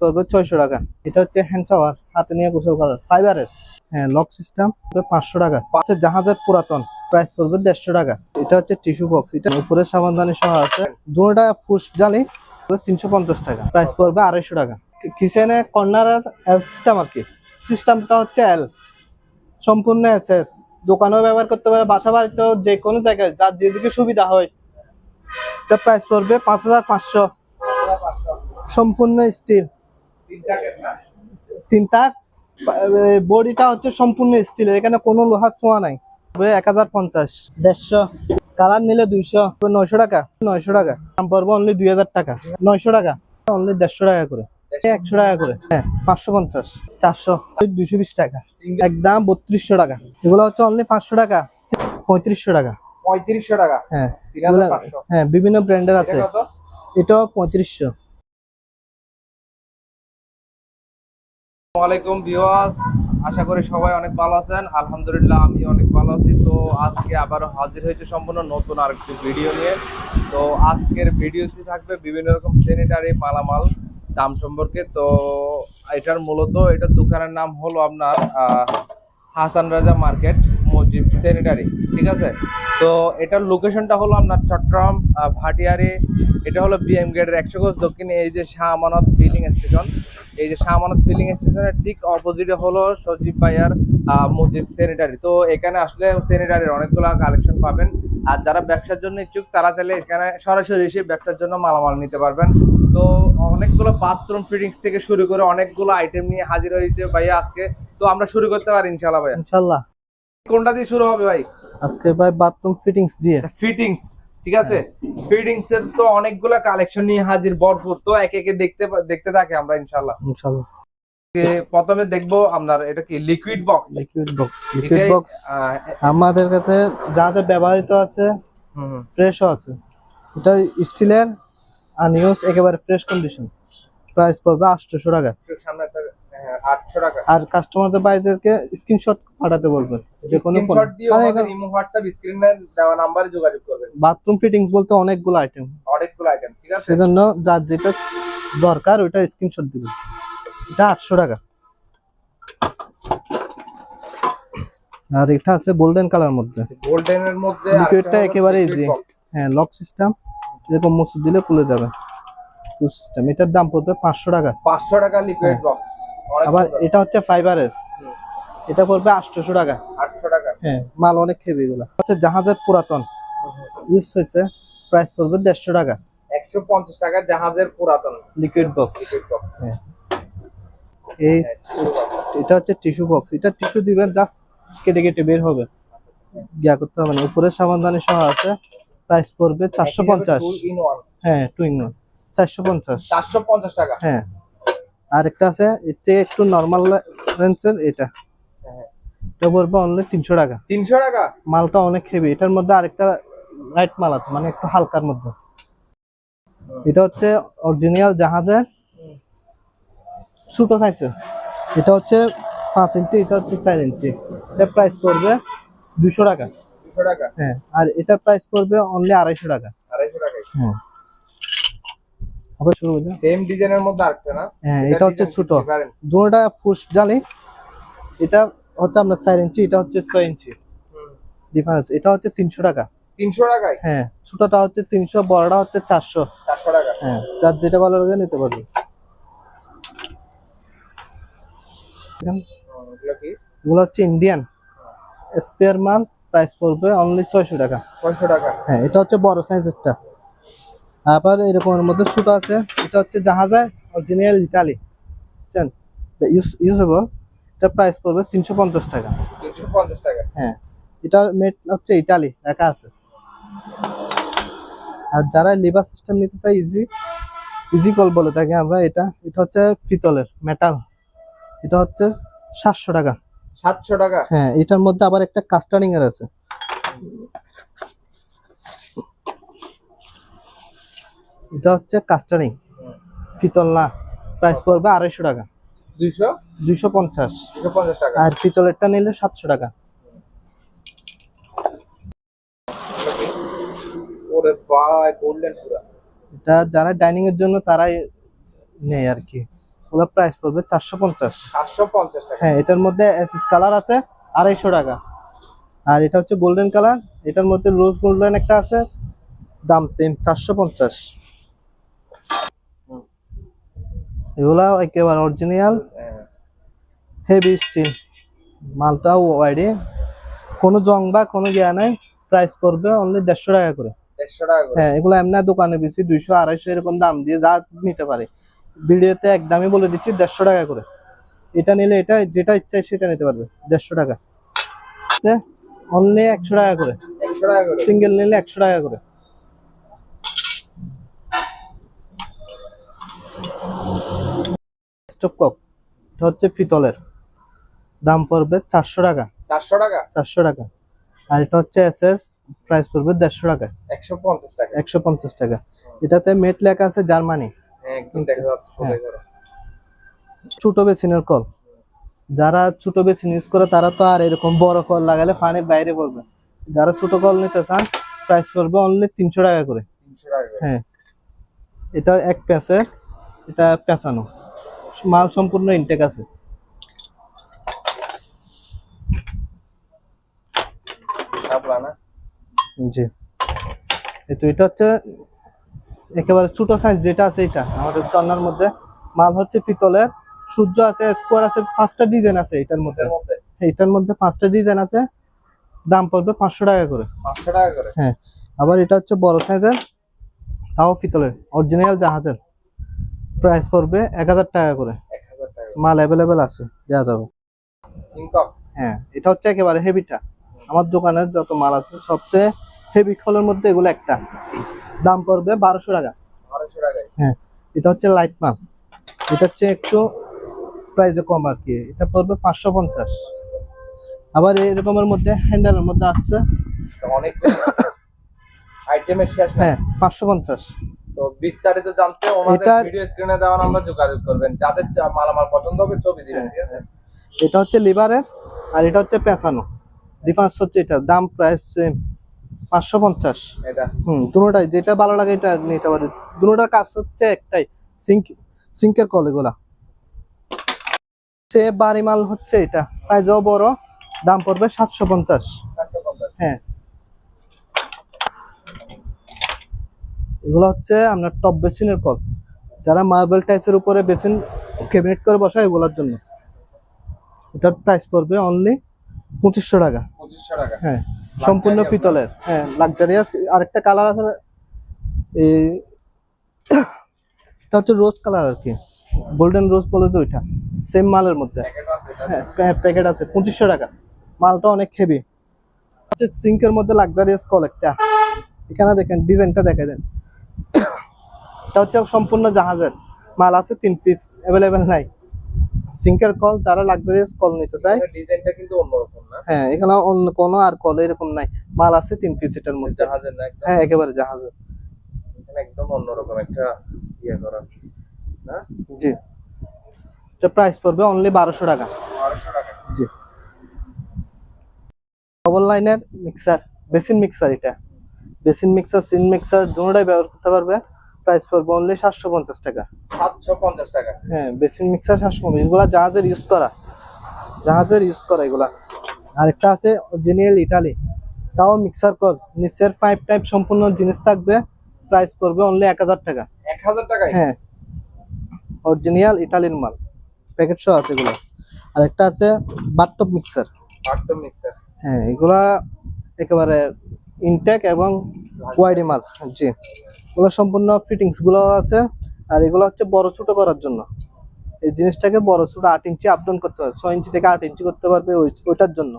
পড়বে ছয়শো টাকা। এটা হচ্ছে হ্যান্ড শাওয়ার হাতে নিয়ে গোসল করার। ফাইবারের হ্যাঁ লক সিস্টেম পাঁচশো টাকা। হচ্ছে জাহাজের পুরাতন প্রাইস পড়বে দেড়শো টাকা। এটা হচ্ছে টিস্যু বক্স এটা উপরে সাবানদানি সহ আছে। দুটা ফুস জালি তিনশো পঞ্চাশ টাকা। প্রাইস পড়বে আড়াইশো টাকা। কিচেনে কর্নার এল সিস্টেম আর কি। সিস্টেমটা হচ্ছে এল সম্পূর্ণ এস এস দোকানেও ব্যবহার করতে পারে, বাসা বাড়িতেও যে কোনো জায়গায়, যার যেদিকে সুবিধা হয়। এটা প্রাইস পড়বে পাঁচ হাজার পাঁচশো। সম্পূর্ণ স্টিল তিনটা বডিটা হচ্ছে সম্পূর্ণ স্টিল এখানে কোনো লোহার ছোঁয়া নাই। এক হাজার পঞ্চাশ। দেড়শো। কালার নিলে দুইশো। নয়শো টাকা। নয়শো টাকা। দাম পড়বে অনলি দুই হাজার টাকা। নয়শো টাকা। অনলি দেড়শো টাকা করে। একশো টাকা করে। হ্যাঁ পাঁচশো পঞ্চাশ। চারশো। দুইশো বিশ টাকা। একদম বত্রিশশো টাকা। এগুলো হচ্ছে অনলি পাঁচশো টাকা। পঁয়ত্রিশশো টাকা। পঁয়ত্রিশশো টাকা? হ্যাঁ হ্যাঁ বিভিন্ন ব্র্যান্ডের আছে। এটা এটাও পঁয়ত্রিশশো। আলাইকুম ভিউয়ার্স, আশা করি সবাই অনেক ভালো আছেন। আলহামদুলিল্লাহ, আমি অনেক ভালো আছি। তো আজকে আবারও হাজির হয়েছে সম্পূর্ণ নতুন আর একটি ভিডিও নিয়ে। তো আজকের ভিডিওতে থাকবে বিভিন্ন রকম স্যানিটারি মালামাল দাম সম্পর্কে। তো এটার মূলত এটা দোকানের নাম হলো আপনার হাসান রাজা মার্কেট। মসজিদ স্যানিটারি ঠিক আছে? তো এটার লোকেশনটা হলো আপনার চট্টগ্রাম ভাটিয়ারি, এটা হলো বিএম গেটের একশো কোচ দক্ষিণে, এই যে শাহ আমানত ফিলিং স্টেশন এই যে শাহ আমানত ফিলিং স্টেশনের ঠিক অপোজিটে হলো সজীব ভাইয়ার মুজিব স্যানিটারি তো এখানে আসলে স্যানিটারির অনেকগুলো কালেকশন পাবেন। আর যারা ব্যবসার জন্য ইচ্ছুক, তারা চাইলে এখানে সরাসরি এসে ব্যবসার জন্য মালামাল নিতে পারবেন। তো অনেকগুলো বাথরুম ফিটিংস থেকে শুরু করে অনেকগুলো আইটেম নিয়ে হাজির হয়েছে ভাইয়া আজকে। তো আমরা শুরু করতে পারি ইনশাল্লাহ ভাইয়া। ইনশাল্লাহ কোনটা দিয়ে শুরু হবে ভাই? আজকে ভাই বাথরুম ফিটিংস দিয়ে। ফিটিংস ঠিক আছে? ফিটিংস এর তো অনেকগুলো কালেকশন নিয়ে হাজির ভরপুর। তো একে একে দেখতে দেখতে থাকি আমরা ইনশাল্লাহ কে প্রথমে দেখব আপনার এটা কি? Liquid box liquid box liquid box আমাদের কাছে যা যা ব্যবহৃত আছে ফ্রেশও আছে। এটা স্টিলের আনইউজ একেবারে ফ্রেশ কন্ডিশন প্রাইস পড়বে আটশোশো টাকা। সামনে আটশো টাকা আর কাস্টমারদের বাইরেদেরকে স্ক্রিনশট পাঠাতে বলবেন যে কোনো স্ক্রিনশট দিয়ে আমাদের ইমো হোয়াটসঅ্যাপ স্ক্রিনে দেওয়া নাম্বারে যোগাযোগ করবেন। বাথরুম ফিটিংস বলতে অনেকগুলো আইটেম অনেকগুলো আইটেম ঠিক আছে? সেজন্য যার যেটা দরকার ওইটা স্ক্রিনশট দিবেন। এটা আটশো টাকা। আর এটা আছে গোল্ডেন কালার মধ্যে। গোল্ডেন এর মধ্যে লিকুইডটা একেবারে ইজি হ্যাঁ লক সিস্টেম এরকম মুসুর দিলে খুলে যাবে। সিস্টেম এটার দাম পড়বে পাঁচশো টাকা। পাঁচশো টাকা লিকুইড বক্স আবার এটা হচ্ছে ফাইবারের এটা পড়বে আটশোশো টাকা। আটশো টাকা। হ্যাঁ মাল অনেক খেবে এগুলো। হচ্ছে জাহাজের পুরাতন। ইউজ হয়েছে প্রাইস পড়বে দেড়শো টাকা। একশো পঞ্চাশ টাকা জাহাজের পুরাতন। লিকুইড বক্স বক্স হ্যাঁ। এই এটা হচ্ছে টিস্যু বক্স এটা টিস্যু দিবেন জাস্ট কেটে কেটে বের হবে। গিয়া করতে হবে না। উপরে সাবানদানি সহ আছে। প্রাইস পড়বে চারশো পঞ্চাশ। হ্যাঁ টু ইন ওয়ান চারশো পঞ্চাশ। চারশো পঞ্চাশ টাকা। হ্যাঁ। আর একটা আছে এর থেকে একটু নর্মাল রেঞ্জের এটা। এটা পড়বে অনলি তিনশো টাকা। তিনশো টাকা? মালটা অনেক হেভি এটার মধ্যে আরেকটা লাইট মাল আছে মানে একটু হালকার মধ্যে। এটা হচ্ছে অরিজিনাল জাহাজের ছোট সাইজের এটা হচ্ছে পাঁচ ইঞ্চি এটা হচ্ছে চার ইঞ্চি। এটা প্রাইস পড়বে দুশো টাকা। দুশো টাকা? হ্যাঁ আর এটার প্রাইস পড়বে অনলি আড়াইশো টাকা। আড়াইশো টাকা হ্যাঁ। আবার শুরু করলাম সেম ডিজাইনের মধ্যে আরেকটা না? হ্যাঁ এটা হচ্ছে ছোট। দুটোটা ফুস জালি। এটা হচ্ছে আপনার চার ইঞ্চি এটা হচ্ছে ছয় ইঞ্চি। ডিফারেন্স এটা হচ্ছে তিনশো টাকা। তিনশো টাকায়? হ্যাঁ ছোটটা হচ্ছে তিনশো বড়টা হচ্ছে চারশো। চারশো টাকা। হ্যাঁ যার যেটা ভালো লাগে নিতে পারবে। এগুলো হচ্ছে ইন্ডিয়ান স্পেয়ার মাল প্রাইস পড়বে অনলি ছয়শো টাকা। ছয়শো টাকা। হ্যাঁ এটা হচ্ছে বড় সাইজেরটা আবার এরকমের মধ্যে ছোট আছে। এটা হচ্ছে জাহাজের অরিজিনাল ইটালি বুঝছেন? ইউজ ইউজেবল এটা প্রাইস পড়বে তিনশো পঞ্চাশ টাকা। তিনশো পঞ্চাশ টাকা। হ্যাঁ। এটা মেড হচ্ছে ইটালি লেখা আছে। আর যারা লিভার সিস্টেম নিতে চায় ইজি ইজি কল বলে থাকি আমরা এটা এটা হচ্ছে পিতলের মেটাল এটা হচ্ছে সাতশো টাকা। সাতশো টাকা। হ্যাঁ এটার মধ্যে আবার একটা কাস্টারিং এর আছে। এটা হচ্ছে কাস্টারিং পিতল না। প্রাইস পড়বে আড়াইশো টাকা। দুইশো? দুইশো পঞ্চাশ। টাকা। আর পিতলেরটা নিলে সাতশো টাকা। ওরে ভাই গোল্ডেন পুরা। এটা যারা ডাইনিং এর জন্য তারাই নেয় আর কি। ওগুলো প্রাইস পড়বে চারশো পঞ্চাশ। সাতশো পঞ্চাশ হ্যাঁ এটার মধ্যে এসএস কালার আছে আড়াইশো টাকা। আর এটা হচ্ছে গোল্ডেন কালার এটার মধ্যে রোজ গোল্ডেন একটা আছে দাম সেম চারশো পঞ্চাশ। এগুলা একেবারে অরিজিনাল। হেভি স্টিল মালটাও ওয়াইডে কোনো জং বা কোনো গিয়া নাই। প্রাইস পড়বে অনলি দেড়শো টাকা করে। হ্যাঁ এগুলো এমনি দোকানে বেশি। দুইশো আড়াইশো এরকম দাম দিয়ে যা নিতে পারে। ভিডিওতে একদমই বলে দিচ্ছি দেড়শো টাকা করে। এটা নিলে এটা যেটা ইচ্ছা সেটা নিতে পারবে। দেড়শো টাকা। অনলি একশো টাকা করে। সিঙ্গেল নিলে একশো টাকা করে। স্টপ কক এটা হচ্ছে পিতলের। দাম পড়বে চারশো টাকা। চারশো টাকা? চারশো টাকা। আর এটা হচ্ছে এস এস প্রাইস পড়বে দেড়শো টাকা। একশো পঞ্চাশ টাকা। একশো পঞ্চাশ টাকা। এটাতে মেট লেখা আছে জার্মানি। হ্যাঁ করা। ছোট বেসিনের কল। যারা ছোট বেসিন ইউজ করে তারা তো আর এরকম বড় কল লাগালে পানির বাইরে পড়বে। যারা ছোট কল নিতে চান প্রাইস পড়বে অনলি তিনশো টাকা করে। তিনশো টাকা করে। হ্যাঁ। এটা এক প্যাঁচের এটা পেঁচানো। মাল সম্পূর্ণ ইনটেক আছে। চাপলা জি। তো এটা হচ্ছে একেবারে ছোট সাইজ যেটা আছে এটা আমাদের চন্নার মধ্যে। মাল হচ্ছে পিতলের সূর্য আছে স্কোয়ার আছে পাঁচটা ডিজাইন আছে এটার মধ্যে। এটার মধ্যে? এটার মধ্যে পাঁচটা ডিজাইন আছে দাম পড়বে পাঁচশো টাকা করে। পাঁচশো টাকা করে? হ্যাঁ আবার এটা হচ্ছে বড় সাইজের তাও পিতলের অরিজিনাল জাহাজের। প্রাইস পড়বে এক হাজার টাকা করে। মাল অ্যাভেলেবেল আছে দেওয়া যাবে। হ্যাঁ এটা হচ্ছে একেবারে হেভিটা আমার দোকানে যত মাল আছে সবচেয়ে হেভি খোলের মধ্যে এগুলো একটা। দাম পড়বে বারোশো টাকা। হ্যাঁ এটা হচ্ছে লাইট মাল। এটা হচ্ছে একটু প্রাইসে কম আর কি। এটা পড়বে পাঁচশো পঞ্চাশ। আবার এরকমের মধ্যে হ্যান্ডেলের মধ্যে আছে। আচ্ছা, অনেক আইটেমের শেষ হ্যাঁ পাঁচশো পঞ্চাশ। তো বিস্তারিত জানতে এটার- ভিডিও স্ক্রিনে দেওয়া নাম্বার যোগাযোগ করবেন। যাদের মালামাল পছন্দ হবে ছবি দিবেন ঠিক আছে? এটা হচ্ছে লিভারের আর এটা হচ্ছে পেঁচানো। ডিফারেন্স হচ্ছে এটা দাম প্রাইস সেম পাঁচশো পঞ্চাশ। এটা। হুম দুটোটাই যেটা ভালো লাগে এটা নিতে পারে দুটোটার কাজ হচ্ছে একটাই সিঙ্ক সিঙ্কের কল এগুলা। সে বাড়ি মাল হচ্ছে এটা। সাইজও বড় দাম পড়বে সাতশো পঞ্চাশ। হ্যাঁ। এগুলো হচ্ছে আপনার টপ বেসিনের কল। যারা মার্বেল টাইসের উপরে বেসিন ক্যাবিনেট করে বসায় এগুলোর জন্য। এটার প্রাইস পড়বে অনলি পঁচিশশো টাকা। পঁচিশশো টাকা। হ্যাঁ সম্পূর্ণ পিতলের। হ্যাঁ লাক্সারিয়াস আরেকটা কালার আছে এই এটা হচ্ছে রোজ কালার আর কি। গোল্ডেন রোজ বলে তো ওইটা। সেম মালের মধ্যে। হ্যাঁ প্যাকেট আছে পঁচিশশো টাকা। মালটা অনেক হেভি সিঙ্কের মধ্যে লাক্সারিয়াস কল একটা। এখানে দেখেন ডিজাইনটা দেখে দেন। এটা হচ্ছে সম্পূর্ণ জাহাজের। মাল আছে তিন পিস অ্যাভেলেবেল নাই। সিঙ্কের কল যারা লাক্সারিয়াস কল নিতে চায়। ডিজাইনটা কিন্তু অন্যরকম না? হ্যাঁ এখানে অন্য কোনো আর কল এরকম নাই। মাল আছে তিন পিস এটার মধ্যে। জাহাজের না হ্যাঁ একেবারে জাহাজের। এখানে একদম অন্যরকম একটা ইয়ে করা না? জি। এটা প্রাইস পড়বে অনলি বারোশো টাকা। বারোশো টাকা। জি। ডবল লাইনের মিক্সার বেসিন মিক্সার এটা। বেসিন মিক্সার সিন মিক্সার দুটোটাই ব্যবহার করতে পারবে। প্রাইস পড়বে অনলি সাতশো পঞ্চাশ টাকা। সাতশো পঞ্চাশ টাকা। হ্যাঁ বেসিন মিক্সার সাতশো পঞ্চাশ। এগুলা জাহাজের ইউজ করা। জাহাজের ইউজ করা এগুলা। আরেকটা আছে অরিজিনাল ইটালি তাও মিক্সার কল নিচের ফাইভ টাইপ সম্পূর্ণ জিনিস থাকবে। প্রাইস পড়বে অনলি এক হাজার টাকা। এক হাজার টাকায়? হ্যাঁ। অরিজিনাল ইটালির মাল। প্যাকেট সহ আছে এগুলো। আরেকটা আছে বাথটপ মিক্সার আটটো মিক্সার হ্যাঁ এগুলা একেবারে ইনটেক এবং ওয়াইডি মাল জি। এগুলো সম্পূর্ণ ফিটিংসগুলো আছে আর এগুলো হচ্ছে বড় ছোট করার জন্য। এই জিনিসটাকে বড় ছোট আট ইঞ্চি আপ ডাউন করতে পারবে ছয় ইঞ্চি থেকে আট ইঞ্চি করতে পারবে ওই- ওইটার জন্য।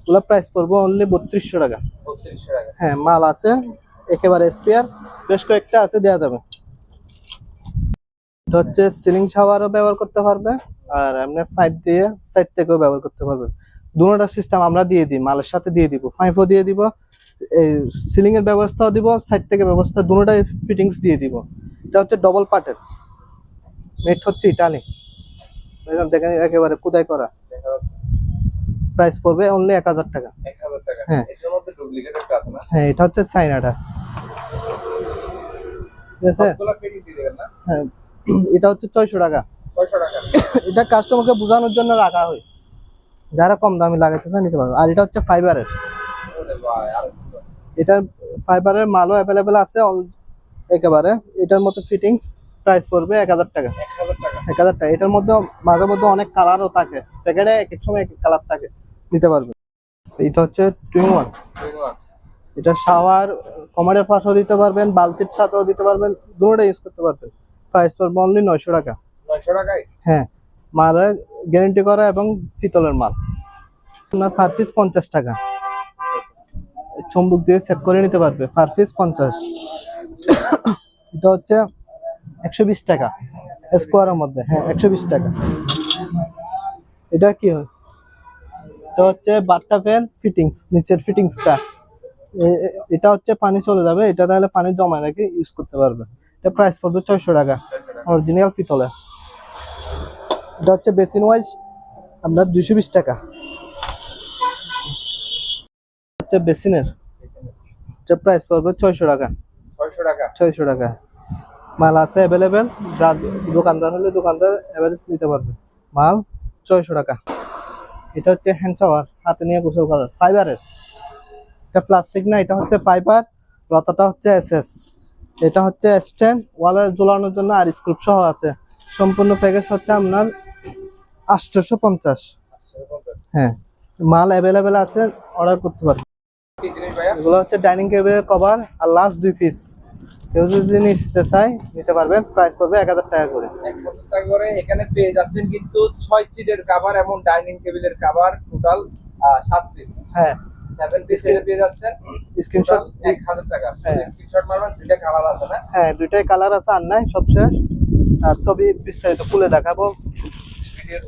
ওগুলো প্রাইস পড়ব অনলি বত্রিশশো টাকা। হ্যাঁ মাল আছে একেবারে স্পেয়ার বেশ কয়েকটা আছে দেওয়া যাবে। এটা হচ্ছে সিলিং শাওয়ারও ব্যবহার করতে পারবে আর এমনি পাইপ দিয়ে সাইড থেকেও ব্যবহার করতে পারবে। দুটোটা সিস্টেম আমরা দিয়ে দিই মালের সাথে দিয়ে দিব পাইপও দিয়ে দিব সিলিং এর ব্যবস্থাও দিব সাইড থেকে ব্যবস্থা দুটোটাই ফিটিংস দিয়ে দিব। এটা হচ্ছে ডবল পার্টের নেট হচ্ছে ইটালি দেখেন দেখেন একেবারে কোদাই করা। প্রাইস পড়বে অনলি এক হাজার টাকা। হ্যাঁ। হ্যাঁ এটা হচ্ছে চাইনাটা ঠিক আছে? হ্যাঁ। এটা হচ্ছে ছয়শো টাকা। এটা কাস্টমারকে বোঝানোর জন্য রাখা হয়। যারা কম দামি লাগাইতে চায় নিতে পারবে। আর এটা হচ্ছে ফাইবারের এটার ফাইবারের মালও অ্যাভেলেবেল আছে একেবারে। এটার মতো ফিটিংস প্রাইস পড়বে এক হাজার টাকা। এক হাজার টাকা। এটার মধ্যে মাঝে মধ্যে অনেক কালারও থাকে। প্যাকেটে এক এক সময় এক এক কালার থাকে। নিতে পারবে। এটা হচ্ছে টুইন ওয়ান এটা শাওয়ার কমারের পাশেও দিতে পারবেন বালতির সাথেও দিতে পারবেন দুটোটা ইউজ করতে পারবেন। প্রাইস পড়বে অনলি নয়শো টাকা। নয়শো টাকায়? হ্যাঁ। মালের গ্যারেন্টি করা এবং শীতলের মাল। আপনার পার পিস পঞ্চাশ টাকা। চম্বুক দিয়ে সেট করে নিতে পারবে পার পিস পঞ্চাশ। এটা হচ্ছে একশো বিশ টাকা স্কোয়ারের মধ্যে হ্যাঁ একশো বিশ টাকা। এটা কি হয়? এটা হচ্ছে বাথটাপের ফিটিংস নিচের ফিটিংসটা এটা হচ্ছে পানি চলে যাবে, এটা তাহলে পানি জমা রেখে ইউজ করতে পারবে। এটা প্রাইস পড়বে ছয়শো টাকা অরিজিনাল ফিতলে এটা হচ্ছে বেসিন ওয়াইজ আপনার দুশো বিশ টাকা। হচ্ছে বেসিনের? এটা প্রাইস পড়বে ছয়শো টাকা। ছয়শো টাকা। ছয়শো টাকা। মাল আছে অ্যাভেলেবেল যার দোকানদার হলে দোকানদার অ্যাভারেজ নিতে পারবে। মাল ছয়শো টাকা। এটা হচ্ছে হ্যান্ড শাওয়ার হাতে নিয়ে গোসল করার। ফাইবারের এটা প্লাস্টিক না এটা হচ্ছে ফাইবার লতাটা হচ্ছে এসএস এটা হচ্ছে স্ট্যান্ড ওয়ালে ঝোলানোর জন্য আর স্ক্রুপ সহ আছে। সম্পূর্ণ প্যাকেজ হচ্ছে আপনার আটশোশো পঞ্চাশ। হ্যাঁ মাল অ্যাভেলেবেল আছে অর্ডার করতে পারবে। কি জিনিস ভাইয়া এগুলো হচ্ছে ডাইনিং টেবিলের কভার আর লাস্ট দুই পিস। কেউ যদি নিতে চায় নিতে পারবেন। প্রাইস পড়বে এক হাজার টাকা করে। এক হাজার টাকা করে এখানে পেয়ে যাচ্ছেন কিন্তু ছয় সিটের কাভার এবং ডাইনিং টেবিলের কাভার টোটাল সাত পিস। হ্যাঁ। সেভেন পিস পেয়ে যাচ্ছেন। স্ক্রিনশট এক হাজার টাকা। হ্যাঁ। স্ক্রিনশট মারবেন দুইটা কালার আছে না? হ্যাঁ দুইটাই কালার আছে আর নাই সব শেষ। আর ছবি বিস্তারিত খুলে দেখাবো।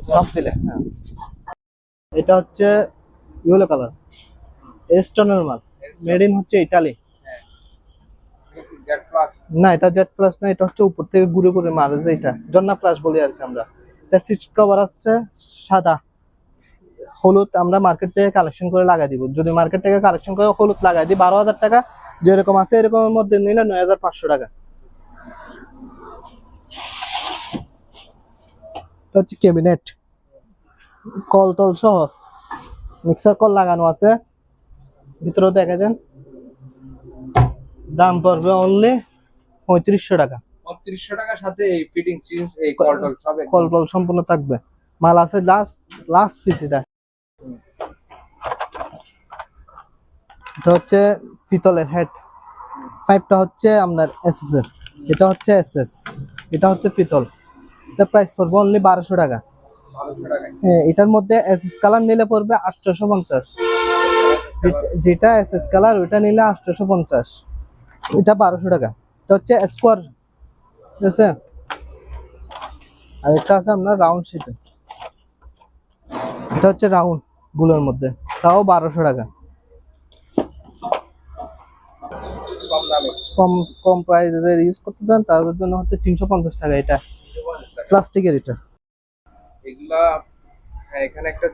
সব দিলে হ্যাঁ। এটা হচ্ছে ইয়েলো কালার এস্টনের মাল। মেড ইন হচ্ছে ইটালি জেড না এটা জেট ফ্লাশ না এটা হচ্ছে উপর থেকে ঘুরে ঘুরে মারে যে এটা। জন্না ফ্লাশ বলি আর কি আমরা। এটা সিট কভার আসছে সাদা। হলুদ আমরা মার্কেট থেকে কালেকশন করে লাগাই দিব। যদি মার্কেট থেকে কালেকশন করে হলুদ লাগাই দিই বারো হাজার টাকা যেরকম আছে এরকমের মধ্যে নিলে নয় হাজার পাঁচশো টাকা। হচ্ছে ক্যাবিনেট কল টল সহ। মিক্সার কল লাগানো আছে। ভিতরেও দেখা যান দাম পড়বে অনলি পঁয়ত্রিশশো টাকা। উনত্রিশশো টাকার সাথে এই ফিটিং চিজ এই সব সম্পূর্ণ থাকবে। মাল আছে লাস্ট লাস্ট পিস এটা। এটা হচ্ছে পিতলের হেড ফাইভটা হচ্ছে আপনার এসএস এর। এটা হচ্ছে এসএস এটা হচ্ছে পিতল। এটা প্রাইস পড়বে অনলি বারোশো টাকা। হ্যাঁ এটার মধ্যে এসএস কালার নিলে পড়বে আটশোশো পঞ্চাশ। যেটা এসএস কালার ওইটা নিলে আটশোশো পঞ্চাশ এটা বারোশো টাকা। এটা হচ্ছে স্কোয়ার ঠিক আছে? আর এটা আছে আপনার রাউন্ড শিটে এটা হচ্ছে রাউন্ডগুলোর মধ্যে। তাও বারোশো টাকা। কম কম প্রাইসে ইউজ করতে চান, তাদের জন্য হচ্ছে তিনশো পঞ্চাশ টাকা এটা। প্লাস্টিকের এটা। এগুলা হ্যাঁ এখানে একটা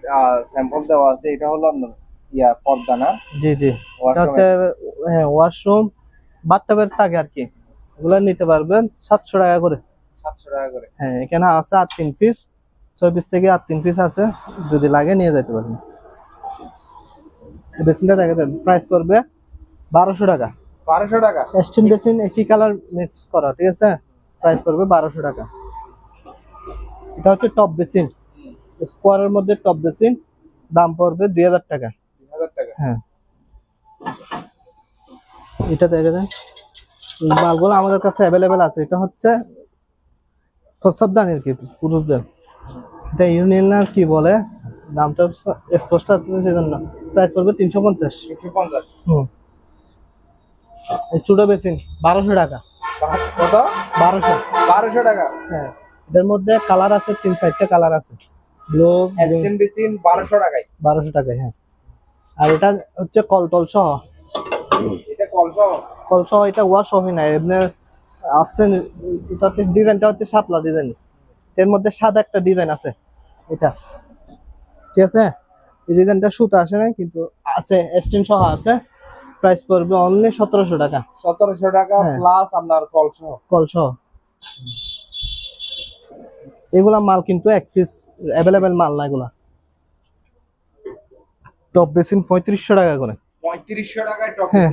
স্যাম্পল দেওয়া আছে। এটা হলো আপনার ইয়া পর্দা না? জি জি। হচ্ছে হ্যাঁ ওয়াশরুম বাথটাবের থাকে আর কি। এগুলো নিতে পারবেন সাতশো টাকা করে। সাতশো টাকা করে। হ্যাঁ এখানে আছে আর তিন পিস ছয় থেকে আর তিন পিস আছে। যদি লাগে নিয়ে যেতে পারবেন। বেসিনটা দেখে দেন প্রাইস পড়বে বারোশো টাকা। বারোশো টাকা? এস্টিন বেসিন একই কালার মিক্স করা ঠিক আছে? প্রাইস পড়বে বারোশো টাকা। এটা হচ্ছে টপ বেসিন। স্কোয়ারের মধ্যে টপ বেসিন দাম পড়বে দুই দুই হাজার টাকা। হ্যাঁ। এটা দেখে দেন। মালগুলো আমাদের কাছে অ্যাভেলেবেল আছে। এটা হচ্ছে প্রসাবদান আর কি? পুরুষদের। এটা ইউনিয়ন আর কি বলে? দামটা স্পষ্ট আছে সেজন্য। প্রাইস পড়বে তিনশো পঞ্চাশ। হুম। এই চুটো বেসিন বারোশো টাকা। কত? বারোশো। বারোশো টাকা। হ্যাঁ। এটার মধ্যে কালার আছে তিন চারটা কালার আছে। ব্লু বেসিন বারোশো টাকায়। বারোশো টাকায় হ্যাঁ। আর এটা হচ্ছে কলটল সহ। এটা কল সহ? কলসহ এটা ওয়াশ হয় না এমনি আসছে এটাতে ডিজাইনটা হচ্ছে শাপলা ডিজাইন এর মধ্যে সাদা একটা ডিজাইন আছে এটা। ঠিক আছে? এই ডিজাইনটা সুতা আসে না কিন্তু আছে এক্সটেন সহ আছে। প্রাইস পড়বে অনলি সতেরোশো টাকা। সতেরোশো টাকা হ্যাঁ। প্লাস আপনার কল সহ। কলসহ এগুলা মাল কিন্তু এক পিস অ্যাভেলেবেল মাল না এগুলা। টপ বেসিন পঁয়ত্রিশশো টাকা করে। পঁয়ত্রিশশো টাকায় টপ হ্যাঁ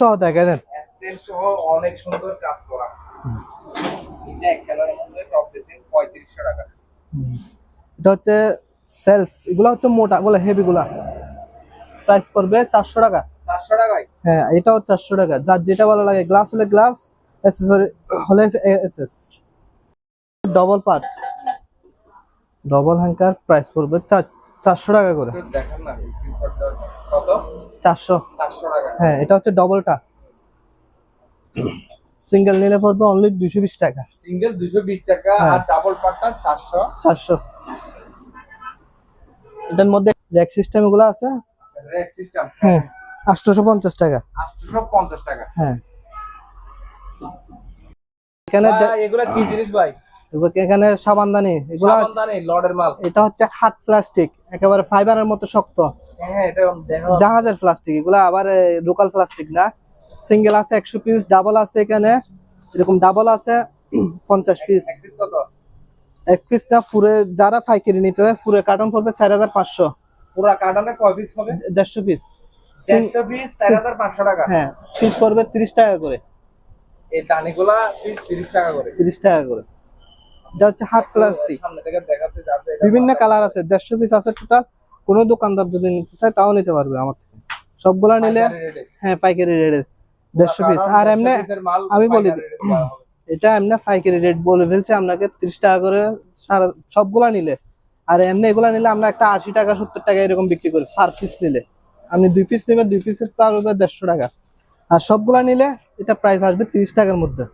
সহ দেখেন। স্টেন সহ অনেক সুন্দর কাজ করা। এটা এক কালারের মধ্যে টপ বেসিন পঁয়ত্রিশশো টাকা। এটা হচ্ছে সেলফ এগুলা হচ্ছে মোটা এগুলো হেভি গুলা। প্রাইস পড়বে চারশো টাকা। চারশো টাকায়? হ্যাঁ এটাও চারশো টাকা। যার যেটা ভালো লাগে গ্লাস হলে গ্লাস হলে SS double part double hanger price পড়বে চার- চারশো টাকা করে। চারশো। হ্যাঁ এটা হচ্ছে ডবলটা সিঙ্গেল নিলে পড়বে অনলি দুশো বিশ টাকা। সিঙ্গেল দুশো বিশ টাকা হ্যাঁ। আর ডাবল পার্টটা চারশো। চারশো। এটার মধ্যে র্যাক সিস্টেম এগুলো আছে? রেক সিস্টেম হ্যাঁ আটশোশো পঞ্চাশ টাকা। আটশোশো পঞ্চাশ টাকা। হ্যাঁ। এখানে এগুলা কি জিনিস ভাই? এখানে সাবানদানি? এগুলো সাবানদানি লর্ডের মাল। এটা হচ্ছে হার্ড প্লাস্টিক একেবারে ফাইবারের মতো শক্ত। হ্যাঁ এটা জাহাজের প্লাস্টিক এগুলো আবার লোকাল প্লাস্টিক না। সিঙ্গেল আছে একশো পিস ডাবল আছে এখানে। এরকম ডাবল আছে পঞ্চাশ পিস এক পিস না পুরে যারা পাইকারি নিতে হয় পুরে কার্টন পড়বে চার হাজার পাঁচশো। পুরা কার্টনে কয় পিস হবে? দেড়শো পিস দেড়শো পিস চার হাজার পাঁচশো টাকা। হ্যাঁ পিস পড়বে তিরিশ টাকা করে। এই দানিগুলা পিস তিরিশ টাকা করে। তিরিশ টাকা করে। এটা হচ্ছে হার্ড প্লাস্টিক। এটা বিভিন্ন কালার আছে দেড়শো পিস আছে টোটাল কোনো দোকানদার যদি নিতে চায় তাও নিতে পারবে আমার থেকে। সবগুলা নিলে। হ্যাঁ পাইকারি রেটে দেড়শো পিস আর 150 এমনি আমি বলি হবে। এটা এমনি পাইকারি রেট বলে ফেলছে আপনাকে তিরিশ টাকা করে সারা সবগুলা নিলে। আর এমনি এগুলা নিলে আমরা একটা আশি টাকা সত্তর টাকা এরকম বিক্রি করি পার পিস নিলে। আপনি দুই পিস নেবেন দুই পিসের পারবে দেড়শো টাকা। আর সবগুলা নিলে এটা প্রাইস আসবে তিরিশ টাকার মধ্যে।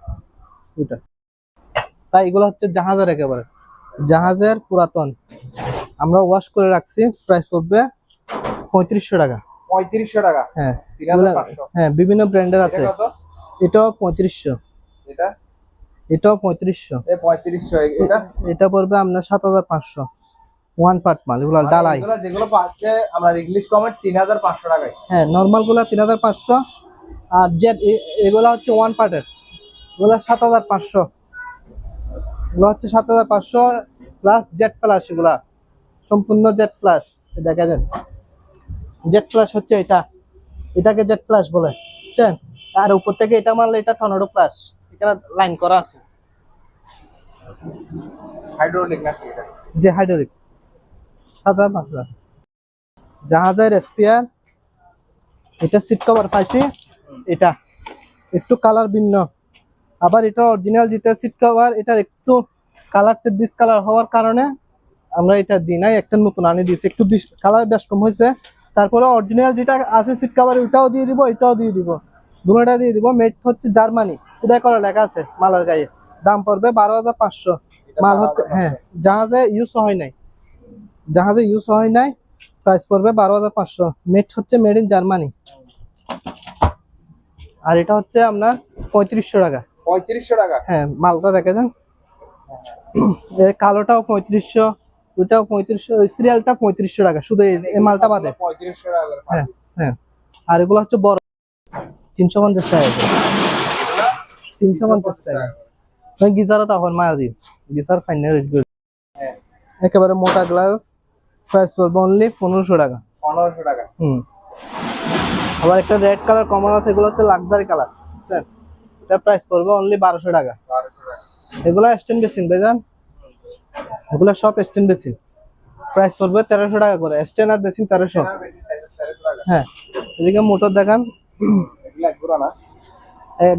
ওইটা তাই এগুলো হচ্ছে জাহাজের একেবারে। জাহাজের পুরাতন। আমরা ওয়াশ করে রাখছি প্রাইস পড়বে পঁয়ত্রিশশো টাকা। পঁয়ত্রিশশো টাকা? হ্যাঁ। হ্যাঁ বিভিন্ন ব্র্যান্ডের আছে। এটাও পঁয়ত্রিশশো। এটা? এটাও পঁয়ত্রিশশো। পঁয়ত্রিশশো এটা? এটা পড়বে আপনার সাত হাজার পাঁচশো। ওয়ান পার্ট মাল এগুলো মানে ডালাই। যেগুলো পাচ্ছে আমরা ইংলিশ কমেন্ট তিন হাজার পাঁচশো টাকায়। হ্যাঁ নর্মালগুলা তিন হাজার পাঁচশো। আর জেড এগুলা হচ্ছে ওয়ান পার্টের এগুলা সাত হাজার পাঁচশো। এগুলো হচ্ছে সাত হাজার পাঁচশো প্লাস জেড প্লাস এগুলা। সম্পূর্ণ জেড প্লাস দেখা যান জেড প্লাস হচ্ছে এটা। এটাকে জেড প্লাস বলে বুঝছেন? আর উপর থেকে এটা মারলে এটা টর্নেডো প্লাস এখানে লাইন করা আছে। হাইড্রোলিক যে হাইড্রোলিক সাত হাজার পাঁচশো। জাহাজের স্পিয়ার এটা সিট কভার পাইছি। এটা একটু কালার ভিন্ন। আবার এটা অরিজিনাল যেটা সিট কভার এটার একটু কালারটা ডিসকালার হওয়ার কারণে আমরা এটা দিই নাই, একটা নতুন আনি দিয়েছি। একটু কালার বেশ কম হয়েছে। তারপরে অরিজিনাল যেটা আছে সিট কভার ওইটাও দিয়ে দিব, এটাও দিয়ে দিব। দুটা দিয়ে দিব। মেট হচ্ছে জার্মানি। খুদাই করা লেখা আছে মালার গায়ে। দাম পড়বে বারো হাজার পাঁচশো। মাল হচ্ছে হ্যাঁ জাহাজে ইউজ হয় নাই। জাহাজে ইউজ হয় নাই। প্রাইস পড়বে বারো হাজার পাঁচশো। মেড হচ্ছে মেড ইন জার্মানি আর এটা হচ্ছে আপনার পঁয়ত্রিশশো টাকা। পঁয়ত্রিশশো টাকা? হ্যাঁ মালটা দেখে যান। এই কালোটাও পঁয়ত্রিশশো ওইটাও পঁয়ত্রিশশো সিরিয়ালটা পঁয়ত্রিশশো টাকা শুধু এই- মালটা বাদে। পঁয়ত্রিশশো টাকা হ্যাঁ হ্যাঁ। আর এগুলো হচ্ছে বড়। তিনশো পঞ্চাশ টাকা তিনশো পঞ্চাশ টাকা। গিজারও তখন মারা দিই গিজার ফাইনাল রেট করে। হ্যাঁ। একেবারে মোটা গ্লাস প্রাইস পড়বে অনলি পনেরোশো টাকা। পনেরোশো টাকা। হুম। আবার একটা রেড কালার কমন আছে এগুলো হচ্ছে লাক্সারি কালার বুঝছেন এটা প্রাইস পড়বে অনলি বারোশো টাকা। এগুলো স্ট্যান্ড বেসিন বেজান এগুলো সব স্ট্যান্ড বেসিন প্রাইস পড়বে তেরোশো টাকা করে। স্ট্যান্ড আর বেসিন তেরোশো। হ্যাঁ এদিকে মোটর দেখান।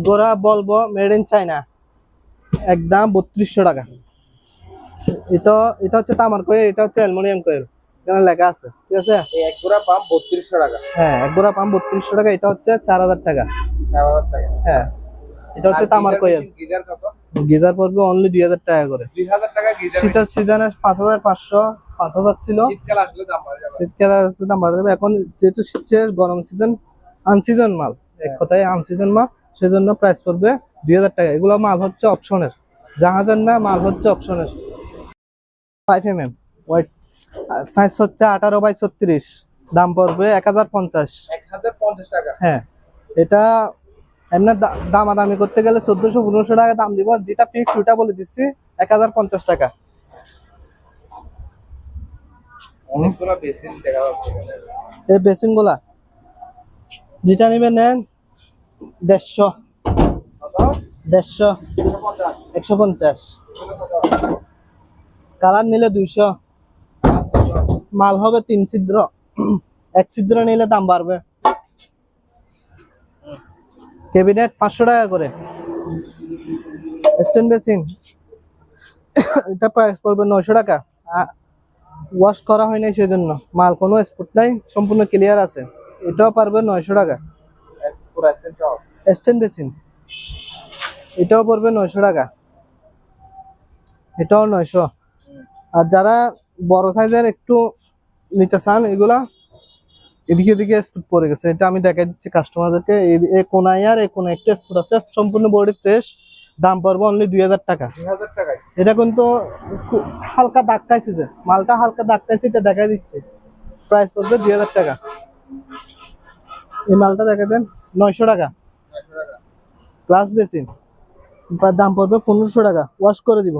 গোড়া বলব মেড ইন চাইনা একদম বত্রিশশো টাকা। এটা এটা হচ্ছে তামার কয়েল এটা হচ্ছে অ্যালুমিনিয়াম কয়েল। এখানে লেখা আছে ঠিক আছে? এক গোড়া পাম্প বত্রিশশো টাকা। হ্যাঁ এক গোড়া পাম বত্রিশশো টাকা এটা হচ্ছে চার হাজার টাকা। চার হাজার টাকা। হ্যাঁ। এটা হচ্ছে তামার গিজার কয়েল। গিজার কত? গিজার পড়বে অনলি দুই হাজার টাকা করে। দুই হাজার টাকা গিজার শীতের সিজনে পাঁচ হাজার পাঁচশো পাঁচ হাজার ছিল। শীতকাল আসলে দাম বাড়ে যাবে। শীতকালে আসলে দাম বাড়ে যাবে। এখন যেহেতু শীত শেষ গরম সিজন আনসিজন মাল এক কথায় আনসিজন মাল সেজন্য প্রাইস পড়বে দুই হাজার টাকা। এগুলো মাল হচ্ছে অপশনের জাহাজের না মাল হচ্ছে অপশনের five M M white size হচ্ছে আঠারো বাই ছত্রিশ। দাম পড়বে এক হাজার পঞ্চাশ। এক হাজার পঞ্চাশ টাকা। হ্যাঁ এটা এমনি দামাদামি করতে গেলে চোদ্দশো পনেরোশো টাকা দাম দিব। যেটা ফিক্স ওইটা বলে দিচ্ছি এক হাজার পঞ্চাশ টাকা। এই বেসিন যেটা নেন দেড়শো। দেড়শো একশো পঞ্চাশ। কালার নিলে দুইশো। মাল হবে তিন ছিদ্র। এক ছিদ্র নিলে দাম বাড়বে। ক্যাবিনেট পাঁচশো টাকা করে। Stand basin. এটা প্রাইস পড়বে নয়শো টাকা। ওয়াশ করা হয়নি সেই জন্য মাল কোনো স্পট নাই, সম্পূর্ণ ক্লিয়ার আছে। এটাও পারবে নয়শো টাকা। Stand basin. এটাও পড়বে নয়শো টাকা। এটাও নয়শো। আর যারা বড় সাইজের একটু নিতে চান এগুলা এদিকে এদিকে স্পুট পড়ে গেছে। এটা আমি দেখাই দিচ্ছি কাস্টমারদেরকে এই- এই কোনায় আর এই কোনায়। একটা স্পুট আছে। সম্পূর্ণ বডি ফ্রেশ দাম পড়বে অনলি দুই হাজার টাকা। টাকায়। এটা কিন্তু হালকা দাগ খাইছে যে। মালটা হালকা দাগ খাইছে এটা দেখাই দিচ্ছে। প্রাইস পড়বে দুই হাজার টাকা। এই মালটা দেখা দেন নয়শো টাকা। ক্লাস বেসিন দাম পড়বে পনেরোশো টাকা। ওয়াশ করে দিব।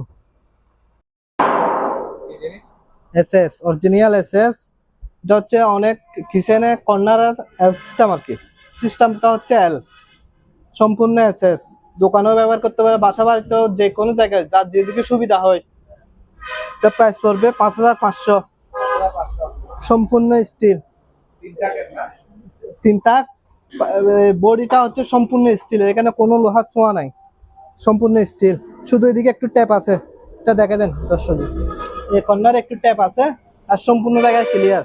S S original S S এটা হচ্ছে অনেক কিচেনে কর্নারের সিস্টেম আর কি। সিস্টেমটা হচ্ছে এল সম্পূর্ণ এস এস দোকানেও ব্যবহার করতে পারে, বাসা বাড়িতেও যে কোনো জায়গায়, যার যেদিকে সুবিধা হয়। এটা প্রাইস পড়বে পাঁচ হাজার পাঁচশো। সম্পূর্ণ স্টিল? তিনটা বডিটা হচ্ছে সম্পূর্ণ স্টিল এখানে কোনো লোহার ছোঁয়া নাই। সম্পূর্ণ স্টিল শুধু এদিকে একটু ট্যাপ আছে। এটা দেখে দেন দর্শক। এই কর্নারে একটু ট্যাপ আছে। আর সম্পূর্ণ জায়গায় ক্লিয়ার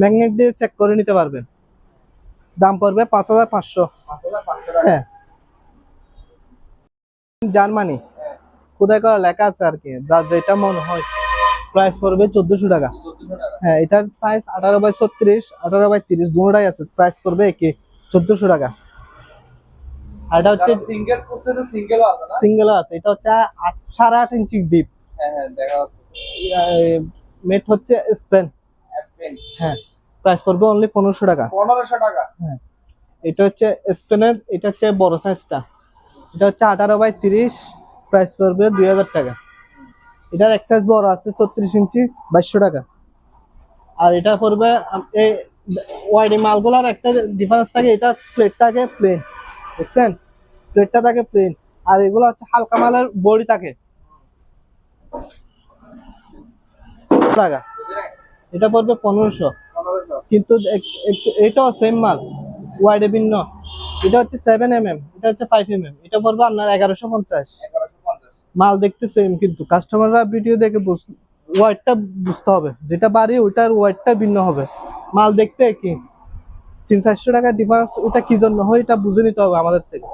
ম্যাগনেট দিয়ে চেক করে নিতে পারবেন দাম পড়বে পাঁচ হাজার পাঁচশো। হ্যাঁ জার্মানি। কোথায় করা লেখা আছে আর কি যার যেটা মনে হয় প্রাইস পড়বে চোদ্দশো টাকা হ্যাঁ এটার সাইজ আঠারো বাই ছত্রিশ আঠারো বাই তিরিশ দুটাই আছে প্রাইস পড়বে একে চোদ্দশো টাকা আর এটা হচ্ছে সিঙ্গেল সিঙ্গেলও আছে না? সিঙ্গেল আছে এটা হচ্ছে আট সাড়ে আট ইঞ্চি ডিপ হ্যাঁ, হ্যাঁ, দেখা যাচ্ছে। মেট হচ্ছে স্পেন। হ্যাঁ প্রাইস পড়বে অনলি পনেরোশো টাকা। পনেরোশো টাকা। হ্যাঁ এটা হচ্ছে স্পেনের এটা হচ্ছে বড় সাইজটা এটা হচ্ছে আঠারো বাই তিরিশ প্রাইস পড়বে দুই হাজার টাকা। এটার এক size বড় আছে ছত্রিশ ইঞ্চি বাইশশো টাকা। আর এটা পড়বে এই ওয়াইডি মালগুলার একটা ডিফারেন্স থাকে এটা প্লেটটাকে প্লেন দেখছেন? প্লেটটা থাকে প্লেন আর এগুলো হচ্ছে হালকা মালের বডি থাকে। টাকা? এটা পড়বে পনেরোশো। কিন্তু এটাও সেম মাল ওয়াইডে ভিন্ন এটা হচ্ছে সেভেন এম এম এটা হচ্ছে ফাইভ এম এম এটা পড়বে আপনার এগারোশো পঞ্চাশ। এগারোশো পঞ্চাশ। মাল দেখতে সেম কিন্তু কাস্টমাররা ভিডিও দেখে ওয়াইডটা বুঝতে হবে। যেটা বাড়ি ওইটার ওয়াইডটা ভিন্ন হবে। মাল দেখতে কি তিন চারশো টাকার ডিফারেন্স ওটা কি জন্য হয় এটা বুঝে নিতে হবে আমাদের থেকে।